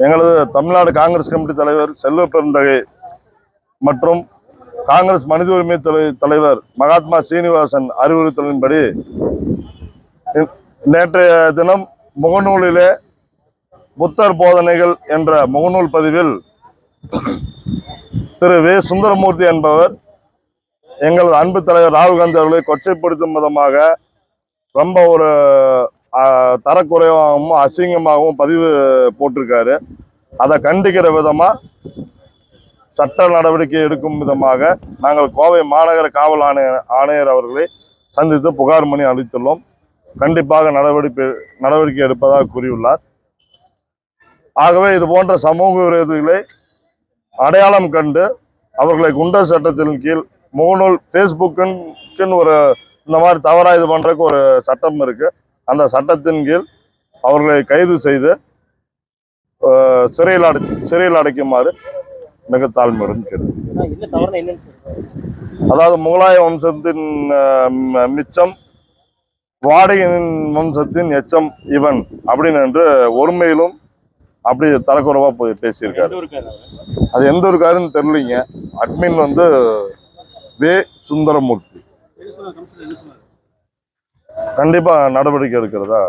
எங்களது தமிழ்நாடு காங்கிரஸ் கமிட்டி தலைவர் செல்வ பெருந்தகை மற்றும் காங்கிரஸ் மனித உரிமை தலைவர் மகாத்மா சீனிவாசன் அறிவுறுத்தலின்படி நேற்றைய தினம் முகநூலிலே புத்தர் போதனைகள் என்ற முகநூல் பதிவில் திரு வே சுந்தரமூர்த்தி என்பவர் எங்களது அன்பு தலைவர் ராகுல் காந்தி அவர்களை கொச்சைப்படுத்தும் விதமாக ரொம்ப ஒரு தரக்குறைவாகவும் அசிங்கமாகவும் பதிவு போட்டிருக்காரு. அதை கண்டிக்கிற விதமாக சட்ட நடவடிக்கை எடுக்கும் விதமாக நாங்கள் கோவை மாநகர காவல் ஆணையர் ஆணையர் அவர்களை சந்தித்து புகார் மணி அளித்துள்ளோம். கண்டிப்பாக நடவடிக்கை நடவடிக்கை எடுப்பதாக கூறியுள்ளார். ஆகவே இது போன்ற சமூக விரோதிகளை அடையாளம் கண்டு அவர்களை குண்டர் சட்டத்தின் கீழ் முகநூல் ஃபேஸ்புக்குன்னு ஒரு இந்த மாதிரி தவறாக இது பண்ணுறதுக்கு ஒரு சட்டம் இருக்குது அந்த சட்டத்தின் கீழ் அவர்களை கைது செய்து சிறையில் அடை சிறையில் அடைக்குமாறு மிக தாழ்மையுடன் கேட்டு அதாவது முகலாய வம்சத்தின் மிச்சம் வாடகையின் வம்சத்தின் எச்சம் இவன் அப்படின்னு என்று ஒருமையிலும் அப்படி தரக்குறைவா போய் பேசியிருக்காரு. அது எந்த ஒரு காருன்னு தெரியலீங்க. அட்மின் வந்து வே. சுந்தரமூர்த்தி. கண்டிப்பாக நடவடிக்கை எடுக்கிறதா